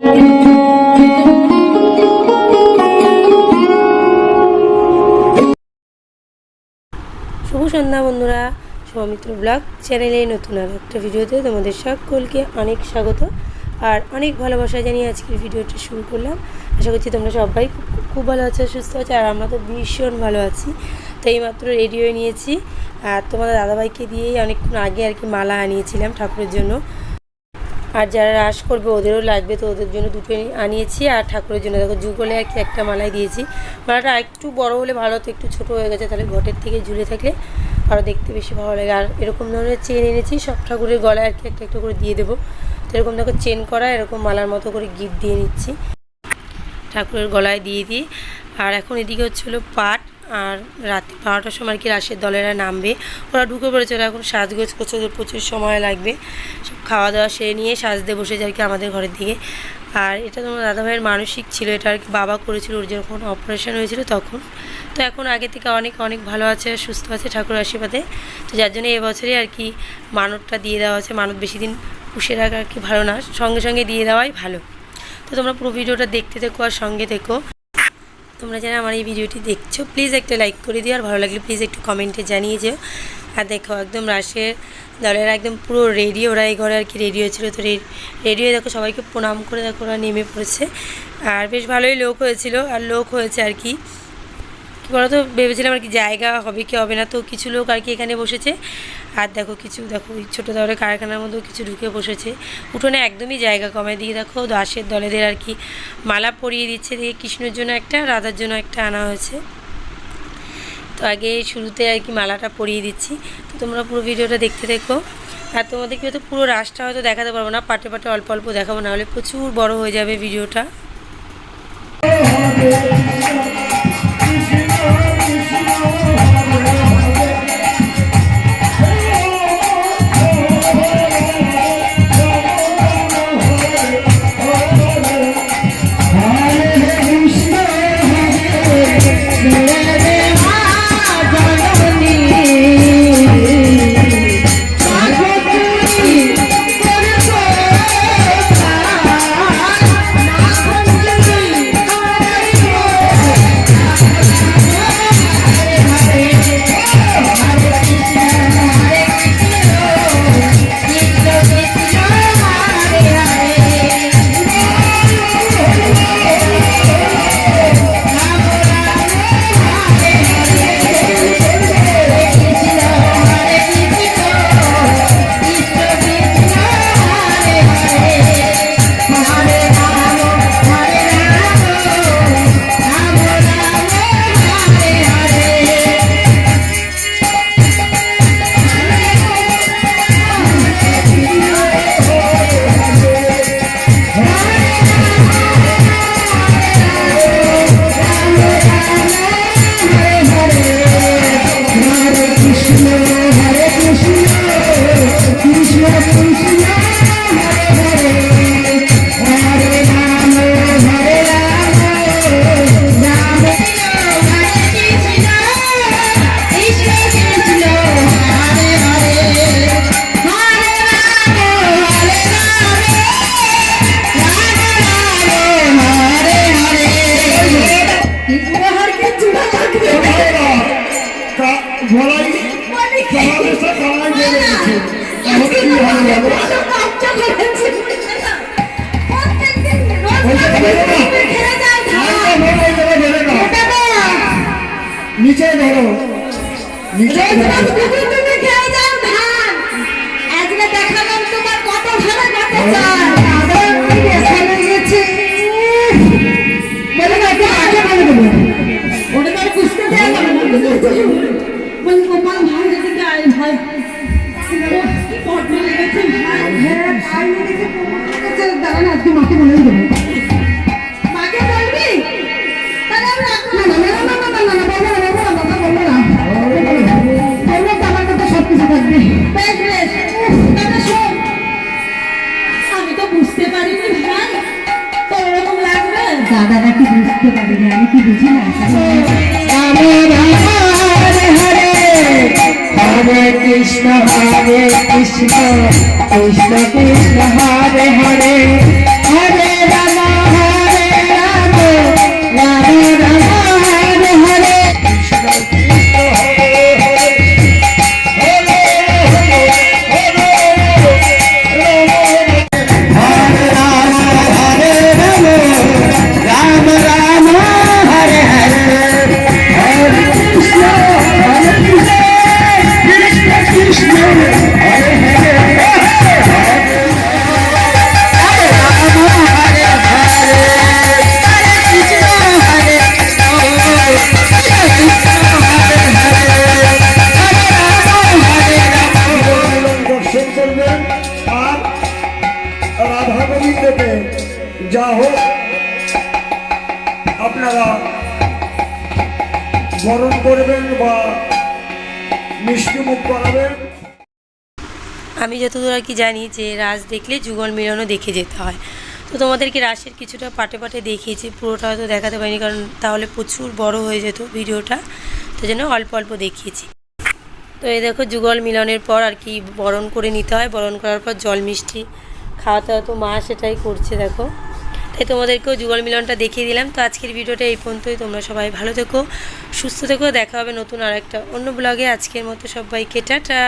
শুভ সন্ধ্যা বন্ধুরা, সৌমিত্র ব্লগ চ্যানেলে নতুন আর একটা ভিডিওতে তোমাদের সকলকে অনেক স্বাগত আর অনেক ভালোবাসা জানিয়ে আজকের ভিডিওটা শুরু করলাম। আশা করছি তোমরা সবাই খুব ভালো আছো, সুস্থ আছো, আর আমরা তো ভীষণ ভালো আছি। তো এইমাত্র রেডি নিয়েছি। আর তোমাদের দাদাভাইকে দিয়েই অনেকক্ষণ আগে আর কি মালা আনিয়েছিলাম ঠাকুরের জন্য। আর যারা রাস করবে, ওদেরও লাগবে। তো ওদের জন্য দুটো আনিয়েছি আর ঠাকুরের জন্য। দেখো, যুগলে আর কি একটা মালাই দিয়েছি। মালাটা একটু বড় হলে ভালো হতো, একটু ছোট হয়ে গেছে, তাহলে ঘটের থেকে ঝুলে থাকলে আরও দেখতে বেশি ভালো লাগে। আর এরকম ধরনের চেন এনেছি, সব ঠাকুরের গলায় আর কি একটা একটা করে দিয়ে দেবো। তো এরকম দেখো, চেন করা, এরকম মালার মতো করে গিফট দিয়ে নিচ্ছি। ঠাকুরের গলায় দিয়ে দিই। আর এখন এদিকে হচ্ছে হলো পাট। আর রাত্রি বারোটার সময় কি রাশের দলেরা নামবে। ওরা ঢুকে পড়েছে, ওরা এখন সাজগোজ করছে, ওদের প্রচুর সময় লাগবে। সব খাওয়া দাওয়া সেরে নিয়ে সাজতে বসে যায় কি আমাদের ঘরের দিকে। আর এটা তোমার দাদাভাইয়ের মানসিক ছিল, এটা আর কি বাবা করেছিল, ওর যখন অপারেশন হয়েছিল তখন। তো এখন আগে থেকে অনেক অনেক ভালো আছে, সুস্থ আছে ঠাকুর আশীর্বাদে। তো যার জন্য এবছরই আর কি মানতটা দিয়ে দেওয়া আছে মানত বেশি দিন পুষে রাখা আর কি ভালো না, সঙ্গে সঙ্গে দিয়ে দেওয়াই ভালো। তো তোমরা পুরো ভিডিওটা দেখতে থেকো আর সঙ্গে থেকো। তোমরা যারা আমার এই ভিডিওটি দেখছ প্লিজ একটা লাইক করে দিও, আর ভালো লাগলে প্লিজ একটু কমেন্টে জানিয়ে যেও। আর দেখো, একদম রাশের দলের একদম পুরো রেডি ওরা এই ঘরে আর কি রেডি হয়েছিল। তো রেডি হয়ে দেখো, সবাইকে প্রণাম করে দেখো, ওরা নেমে পড়েছে। আর বেশ ভালোই লোক হয়েছিল, আর লোক হয়েছে আর কি। কী তো ভেবেছিলাম আর কি জায়গা হবে কি হবে না, তো কিছু লোক আর কি এখানে বসেছে। আর দেখো কিছু, দেখো ওই ছোটো দলের কারখানার মধ্যেও কিছু ঢুকে বসেছে। উঠোনে একদমই জায়গা কমে দিয়ে দেখো দাসের দলেদের আর কি মালা পরিয়ে দিচ্ছে দিয়ে কৃষ্ণের জন্য একটা, রাধার জন্য একটা আনা হয়েছে। তো আগে শুরুতে আর কি মালাটা পরিয়ে দিচ্ছি। তো তোমরা পুরো ভিডিওটা দেখতে দেখো আর তোমাদেরকে হয়তো পুরো রাসটা হয়তো দেখাতে পারব না, পাটে পাটে অল্প অল্প দেখাবো না হলে প্রচুর বড় হয়ে যাবে ভিডিওটা। বলাই সমাবেশে সবাই বলে দিচ্ছে এখন কি হবে বলো নিচে ধরো নিচে ধরো গোপাল ভাই যদি গায়ে ভাই কি পটনা লেগেছে ভাই হ্যাঁ ভাই লেগেছে কোমর লেগেছে দাঁড়া দাঁড়ান আজকে মাকে বলে দেবো। কৃষ্ণ বরণ করবেন বা মিষ্টি মুখ করাবেন। আমি যতদূর আর কি জানি যে রাস দেখলে যুগল মিলনও দেখে যেতে হয়। তো তোমাদেরকে রাসের কিছুটা পাটে পাটে দেখিয়েছি, পুরোটা হয়তো দেখাতে পারিনি, কারণ তাহলে প্রচুর বড় হয়ে যেত ভিডিওটা। তো জন্য অল্প অল্প দেখিয়েছি। তো এই দেখো, যুগল মিলনের পর আর কি বরণ করে নিতে হয়। বরণ করার পর জল মিষ্টি খাওয়াতে হয়তো মা সেটাই করছে, দেখো। তাই তোমাদেরকেও যুগল মিলনটা দেখিয়ে দিলাম। তো আজকের ভিডিওটা এই পর্যন্তই। তোমরা সবাই ভালো থেকো, সুস্থ থেকো। দেখা হবে নতুন আর একটা অন্য ব্লগে আজকের মতো সবাইকে, টাটা।